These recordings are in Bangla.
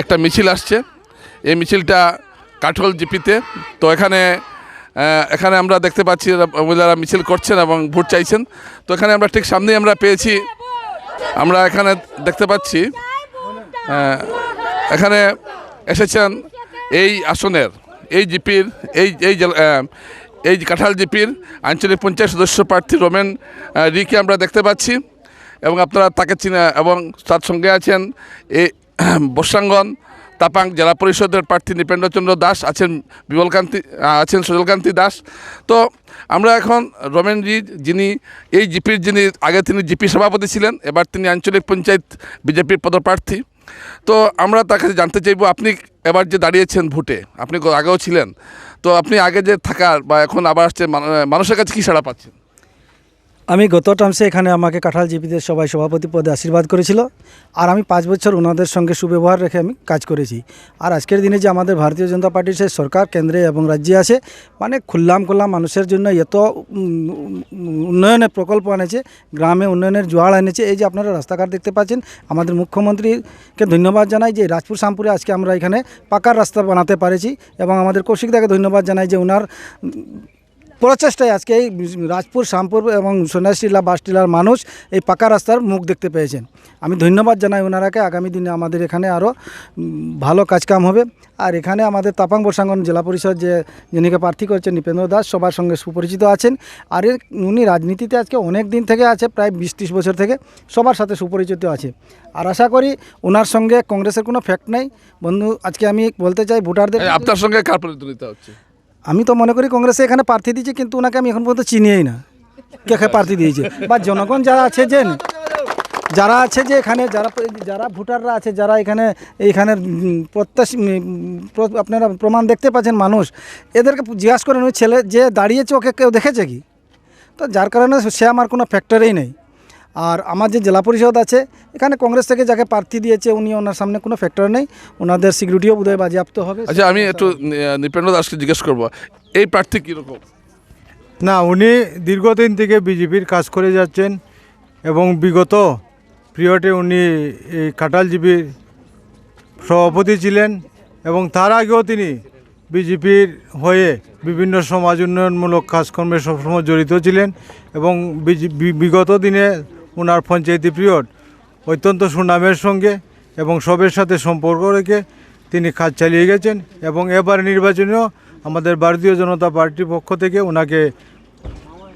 একটা মিছিল আসছে। এই মিছিলটা কাঠল জিপিতে। তো এখানে এখানে আমরা দেখতে পাচ্ছি মহিলারা মিছিল করছেন এবং ভোট চাইছেন। তো এখানে আমরা ঠিক সামনেই আমরা পেয়েছি, আমরা এখানে দেখতে পাচ্ছি এখানে এসেছেন এই আসনের, এই জিপির, এই এই এই কাঁঠাল জিপির আঞ্চলিক পঞ্চায়েত সদস্য প্রার্থী রোমেন রিকে আমরা দেখতে পাচ্ছি। এবং আপনারা তাকে চিনা, এবং তার সঙ্গে আছেন বর্ষাঙ্গন, তাপাং জেলা পরিষদের প্রার্থী নৃপেন্দ্রচন্দ্র দাস আছেন বিমলকান্তি আছেন সজলকান্তি দাস। তো আমরা এখন রমেন জি যিনি, এই জিপির যিনি, আগে তিনি জিপি সভাপতি ছিলেন, এবার তিনি আঞ্চলিক পঞ্চায়েত বিজেপির পদপ্রার্থী। তো আমরা তার কাছে জানতে চাইব, আপনি এবার যে দাঁড়িয়েছেন ভোটে, আপনি আগেও ছিলেন, তো আপনি আগে যে থাকার বা এখন আবার আসছে মানুষের কাছে কী সাড়া পাচ্ছেন? আমি গত টার্মসে এখানে আমাকে কাঁঠাল জিপিতে সবাই সভাপতি পদে আশীর্বাদ করেছিল। আর আমি পাঁচ বছর ওনাদের সঙ্গে সুব্যবহার রেখে আমি কাজ করেছি। আর আজকের দিনে যে আমাদের ভারতীয় জনতা পার্টির সে সরকার, কেন্দ্রে এবং রাজ্যে আছে মানে খুল্লাম খুল্লাম মানুষের জন্য এত উন্নয়নের প্রকল্প এনেছে গ্রামে উন্নয়নের জোয়ার এনেছে এই যে আপনারা রাস্তাঘাট দেখতে পাচ্ছেন, আমাদের মুখ্যমন্ত্রীকে ধন্যবাদ জানাই যে রাজপুর শামপুরে আজকে আমরা এখানে পাকার রাস্তা বানাতে পারেছি এবং আমাদের কৌশিকদাকে ধন্যবাদ জানাই যে ওনার প্রচেষ্টায় আজকে এই রাজপুর, শ্যামপুর এবং সন্ন্যাসীলা, বাসটিলার মানুষ এই পাকা রাস্তার মুখ দেখতে পেয়েছেন। আমি ধন্যবাদ জানাই ওনারাকে। আগামী দিনে আমাদের এখানে আরও ভালো কাজকাম হবে। আর এখানে আমাদের তাপাং বর্ষাঙ্গন জেলা পরিষদ যে, যিনিকে প্রার্থী করেছেন নৃপেন্দ্র দাস, সবার সঙ্গে সুপরিচিত আছেন। আর উনি রাজনীতিতে আজকে অনেক দিন থেকে আছে, প্রায় বিশ ত্রিশ বছর থেকে সবার সাথে সুপরিচিত আছে। আর আশা করি ওনার সঙ্গে কংগ্রেসের কোনো ফ্যাক্ট নাই। বন্ধু, আজকে আমি বলতে চাই, ভোটারদের আপনার সঙ্গে কার প্রতিদ্বন্দ্বিতা হচ্ছে? আমি তো মনে করি কংগ্রেসে এখানে প্রার্থী দিয়েছে কিন্তু ওনাকে আমি এখন পর্যন্ত চিনিই না। কে প্রার্থী দিয়েছে? বা জনগণ যারা আছে যে যারা আছে যে এখানে যারা যারা ভোটাররা আছে যারা এখানে এইখানের উম, প্রত্যাশী প্র- আপনারা প্রমাণ দেখতে পাচ্ছেন মানুষ এদেরকে জিজ্ঞাসা করেন ওই ছেলে যে দাঁড়িয়েছে ওকে কেউ দেখেছে কি? তো যার কারণে সে আমার কোনো ফ্যাক্টরেই নেই। আর আমার যে জেলা পরিষদ আছে এখানে কংগ্রেস থেকে যাকে প্রার্থী দিয়েছে উনি ওনার সামনে কোনো ফ্যাক্টর নেই। ওনাদের সিকিউরিটিও বোধহয় বাজেয়াপ্ত হবে। আচ্ছা আমি একটু নৃপেন্দ্র দাসকে জিজ্ঞেস করব। এই প্রার্থী কীরকম? না উনি দীর্ঘদিন থেকে বিজেপির কাজ করে যাচ্ছেন এবং বিগত পিরিয়ডে উনি এই কাটালজীবীর সভাপতি ছিলেন এবং তার আগেও তিনি বিজেপির হয়ে বিভিন্ন সমাজ উন্নয়নমূলক কাজকর্মে সবসময় জড়িত ছিলেন এবং বিগত দিনে ওনার পঞ্চায়েতি পিরিয়ড। অত্যন্ত সুনামের সঙ্গে এবং সবের সাথে সম্পর্ক রেখে তিনি কাজ চালিয়ে গেছেন এবং এবার নির্বাচনেও আমাদের ভারতীয় জনতা পার্টির পক্ষ থেকে ওনাকে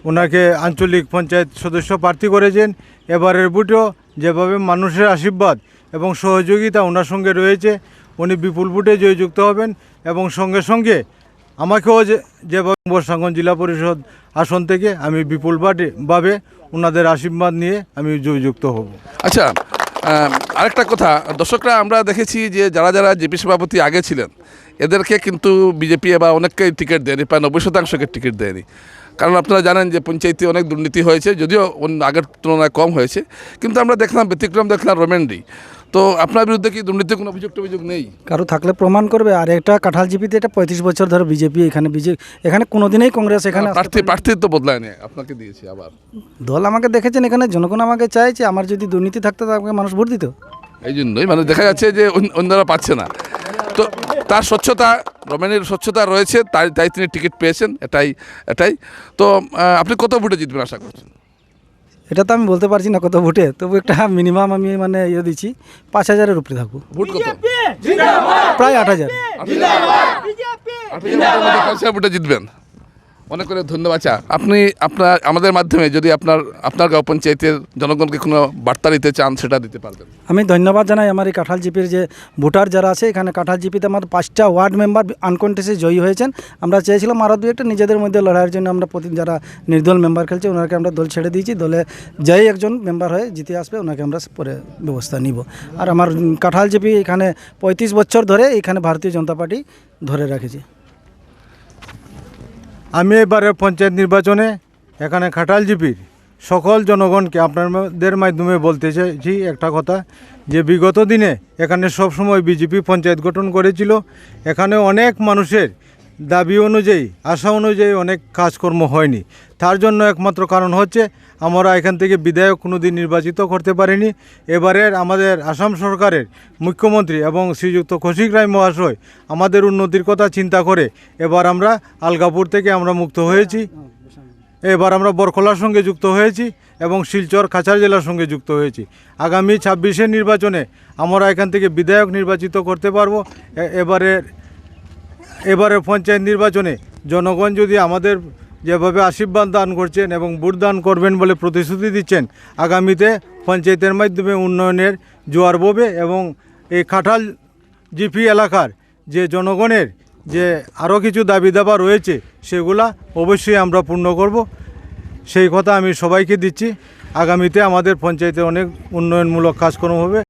ওনাকে আঞ্চলিক পঞ্চায়েত সদস্য প্রার্থী করেছেন। এবারের ভোটেও যেভাবে মানুষের আশীর্বাদ এবং সহযোগিতা ওনার সঙ্গে রয়েছে, উনি বিপুল ভোটে জয়যুক্ত হবেন এবং সঙ্গে সঙ্গে আমাকেও যেভাবে বর্ষাঙ্গন জেলা পরিষদ আসন থেকে আমি বিপুল বাটে- ভাবে ওনাদের আশীর্বাদ নিয়ে আমি জয়যুক্ত হব। আচ্ছা আরেকটা কথা, দর্শকরা আমরা দেখেছি যে যারা যারা জেপি সভাপতি আগে ছিলেন, এদেরকে কিন্তু বিজেপি বা অনেককেই টিকিট দেয়নি, প্রায় নব্বই শতাংশকে টিকিট দেয়নি। কারণ আপনারা জানেন যে পঞ্চায়েতে অনেক দুর্নীতি হয়েছে, যদিও আগের তুলনায় কম হয়েছে, কিন্তু আমরা দেখলাম ব্যতিক্রম, দেখলাম রোমেন্ডি। তো আপনার বিরুদ্ধে কি দুর্নীতির কোনো অভিযোগ অভিযোগ নেই? কারও থাকলে প্রমাণ করবে আর একটা কাঁঠাল জিপিতে এটা পঁয়ত্রিশ বছর ধরে বিজেপি এখানে বিজেপি এখানে কোনোদিনই কংগ্রেস এখানে প্রার্থী প্রার্থী তো বদলায় নেই আপনাকে দিয়েছি আবার। দল আমাকে দেখেছেন এখানে জনগণ আমাকে চাইছে আমার যদি দুর্নীতি থাকতো তাকে মানুষ ভোট দিত। এই জন্যই মানে দেখা যাচ্ছে যে অন্য- অন্যরা পাচ্ছে না। তো তার স্বচ্ছতা রমেনের স্বচ্ছতা রয়েছে তাই তাই তিনি টিকিট পেয়েছেন এটাই এটাই। তো আপনি কত ভোটে জিতবেন আশা করছেন? এটা তো আমি বলতে পারছি না কত ভোটে তবু একটা মিনিমাম আমি মানে ইয়ে দিচ্ছি পাঁচ হাজারের উপরে থাকব। ভোট কত? প্রায় আট হাজার। আপনি ভোটে জিতবেন। অনেক করে ধন্যবাদ আচ্ছা। আপনি আপনার আমাদের মাধ্যমে যদি আপনার আপনার গাঁও পঞ্চায়েতের জনগণকে কোনো বার্তা দিতে চান সেটা দিতে পারবেন। আমি ধন্যবাদ জানাই আমার এই কাঁঠাল জিপির যে ভোটার যারা আছে এখানে কাঁঠাল জিপিতে আমার পাঁচটা ওয়ার্ড মেম্বার আনকন্টেস্টে জয়ী হয়েছেন। আমরা চেয়েছিলাম আরও দু একটা নিজেদের মধ্যে লড়াইয়ের জন্য আমরা প্রতি যারা নির্দল মেম্বার খেলছে ওনাকে আমরা দল ছেড়ে দিয়েছি। দলে যাই একজন মেম্বার হয়ে জিতে আসবে ওনাকে আমরা পরে ব্যবস্থা নিব। আর আমার উম, কাঁঠাল জিপি এখানে পঁয়ত্রিশ বছর ধরে এখানে ভারতীয় জনতা পার্টি ধরে রেখেছে। আমি এবারে পঞ্চায়েত নির্বাচনে এখানে খাটাল জিপির সকল জনগণকে আপনাদের মাধ্যমে বলতে চাইছি একটা কথা, যে বিগত দিনে এখানে সব সময় বিজেপি পঞ্চায়েত গঠন করেছিল। এখানে অনেক মানুষের দাবি অনুযায়ী, আশা অনুযায়ী অনেক কাজকর্ম হয়নি। তার জন্য একমাত্র কারণ হচ্ছে, আমরা এখান থেকে বিধায়ক কোনোদিন নির্বাচিত করতে পারিনি। এবারের আমাদের আসাম সরকারের মুখ্যমন্ত্রী এবং শ্রীযুক্ত কৌশিক রায় মহাশয় আমাদের উন্নতির কথা চিন্তা করে, এবার আমরা আলগাপুর থেকে আমরা মুক্ত হয়েছি। এবার আমরা বরখলার সঙ্গে যুক্ত হয়েছি এবং শিলচর কাছাড় জেলার সঙ্গে যুক্ত হয়েছি। আগামী ছাব্বিশের নির্বাচনে আমরা এখান থেকে বিধায়ক নির্বাচিত করতে পারব। এ- এবারের এবারে পঞ্চায়েত নির্বাচনে জনগণ যদি আমাদের যেভাবে আশীর্বাদ দান করছেন এবং ভোট দান করবেন বলে প্রতিশ্রুতি দিচ্ছেন, আগামীতে পঞ্চায়েতের মাধ্যমে উন্নয়নের জোয়ার ববে এবং এই খাটাল জিপি এলাকার যে জনগণের যে আরও কিছু দাবি দাবা রয়েছে, সেগুলা অবশ্যই আমরা পূর্ণ করব। সেই কথা আমি সবাইকে দিচ্ছি। আগামীতে আমাদের পঞ্চায়েতে অনেক উন্নয়নমূলক কাজকর্ম হবে।